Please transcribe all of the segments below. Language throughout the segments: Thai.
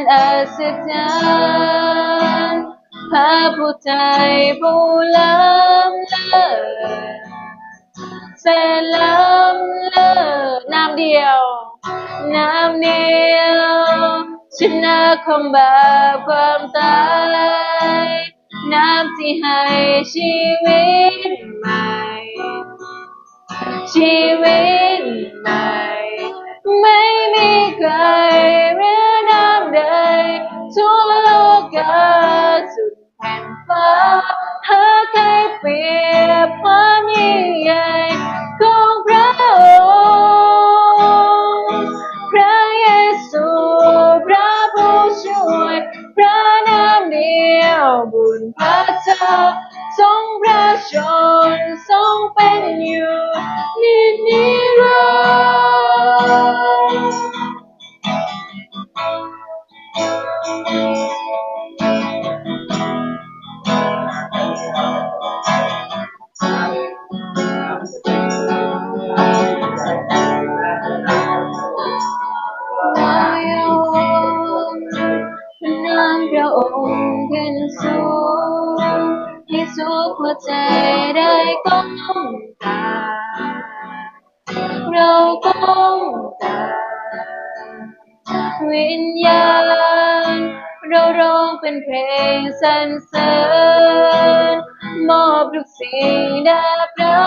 นอัศจรรย์พระผู้ใจผู้ล้ำเลิศแสนล้ำเลิศน้ำเดียว น้ำเดียวชนะความบาปความตายน้ำที่ให้ชีวิตใหม่ ชีวิตใหม่ ไม่มีใครหรือน้ำใด ทั่วโลกาสุดแผ่นฟ้าหาใครเปรียบความยิ่งใหญ่ องค์ขึ้นสูงให้สุขหัวใจได้ก้มตา เราก้มตา วิญญาณ เราร้องเป็นเพลงสรรเสริญมอบทุกสิ่งแด่พระ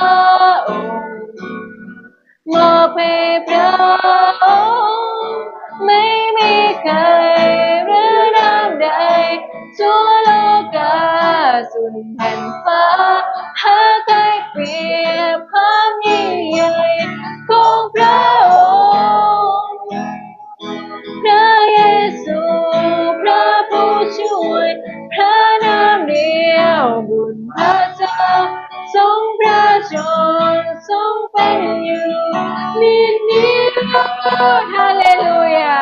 องค์มอบให้พระองค์ไม่มีใครหรือน้ำ ใดทั่วโลกาสุดแผ่นฟ้าหาใครเปรียบความยิ่งใหญ่ของพระองค์พระเยซูพระผู้ช่วย พระนามเดียวบุญพระเจ้าทรงพระชนทรงเป็นอยู่นินิรันดร์ฮาเลลูยา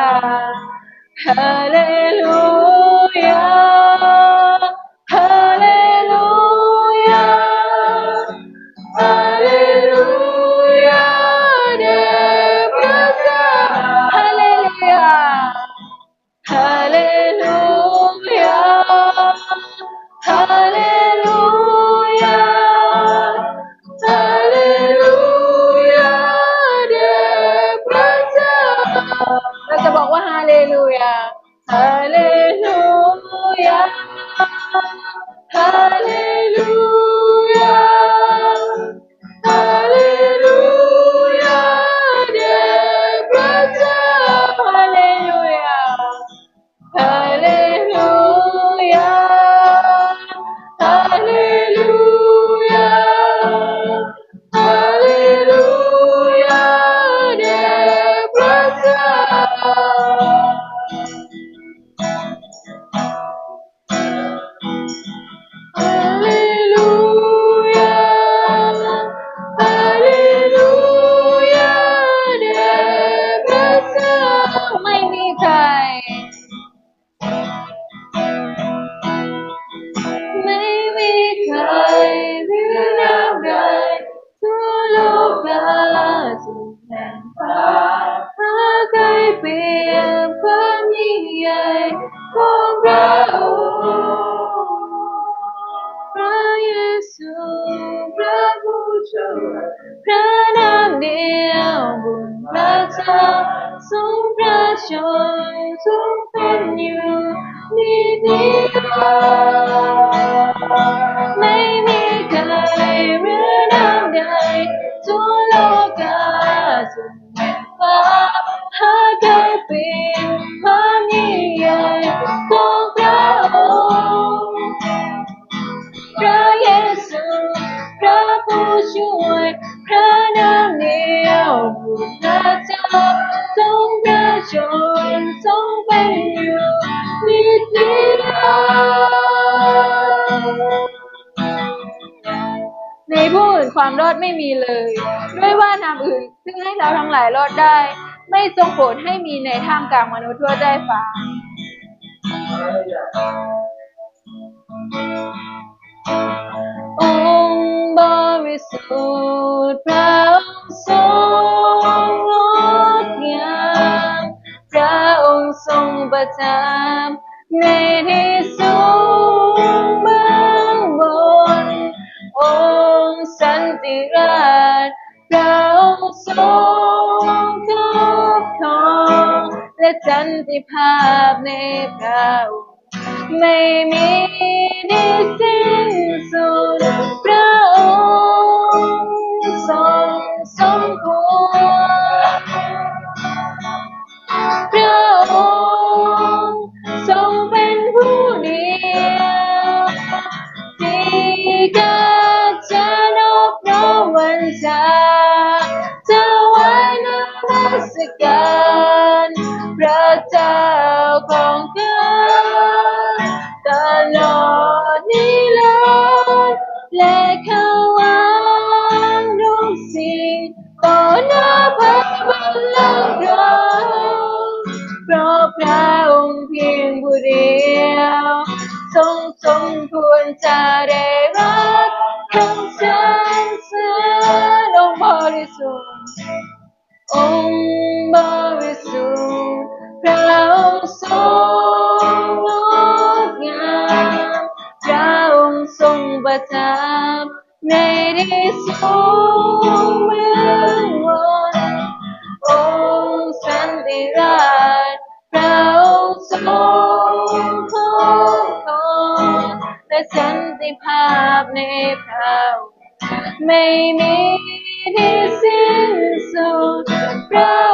ฮ ระเยซูพระผู้ช่วยพระนามเดียวบุญพระเจ้าทรงพระชนทรงเป็นอยู่นิจนิรันดร์ไม่มีใครหรือน้ำใดทั่วโลกาสุดแผ่นฟ้า ความรอดไม่มีเลย ด้วยว่านามอื่น ซึ่งให้เราทั้งหลายรอดได้ ไม่ทรงโปรดให้มีในท่ามกลางมนุษย์ทั่วได้ฟ้า เราสมค์ทรงทุกข์ทนและจันติภาพในพระไม่มีที่สิ้นสุดพระอง นิรันดร์และเขาวังทุกสิ่งต่อหน้าพระบัลลังก์พระเพราะพระองค์เพียงผู้เดียวทรงสมควรจะได้รับคำสรรเสริญองค์บริสุทธิ์องค์ ที่สูงเมืองบนองค์สันติราชพระสมครงทุกข์ทนและสันติภาพในพระไม่มีที่สิ้นสุดเระ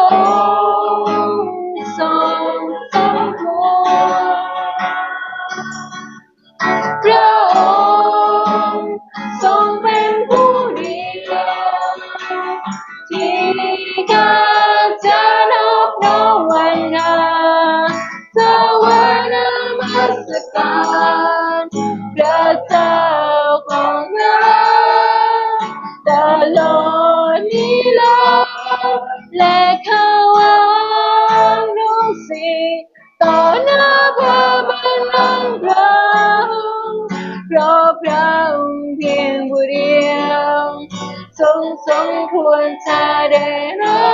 มควรจะได้รั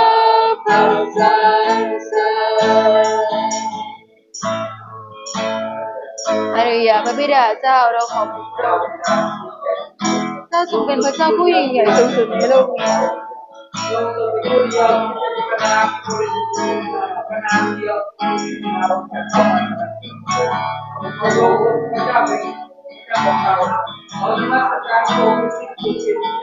บคำสรรเสริญฮาเลลูยาพระบิดาเจ้าเราขอบคุณพระองค์เจ้าทรงเป็นพระเจ้าผู้ยิ่งใหญ่สูงสุดในโลกนี้ให้เราได้เข้ามาหาพระบัลลังก์พระเป็นความรัเพกควาราะมพเป็นระองค์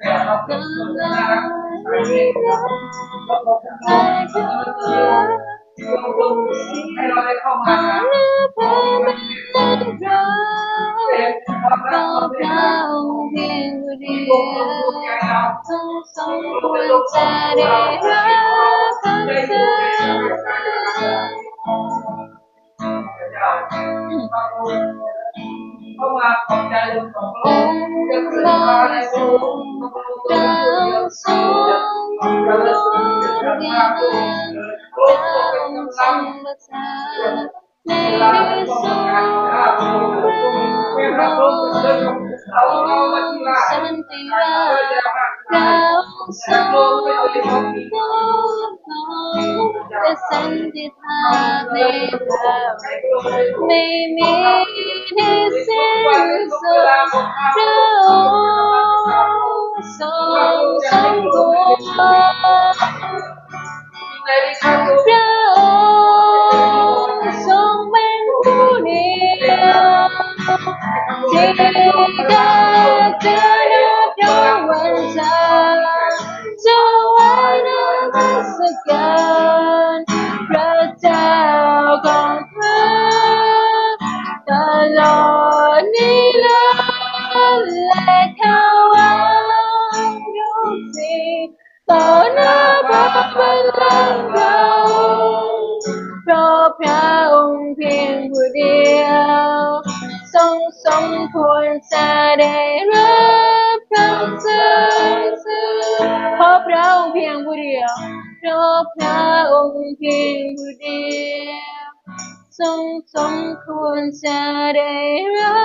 ยงผู้เดียวใจเราทรงสมควรจะได้ เข้ามาขอบ ต่อหน้าพระบัลลังก์เราเพราะพระองค์เพียงผู้เดียว ทรงสมควรจะได้รับคำสรรเสริญเพราะพระองค์เพียงผู้เดียวเพราะพระองค์เพียงผู้เดียวทรงสมควรจะได้รั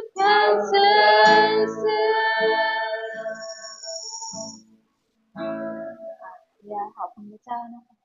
บการสรรเสริญ อยาก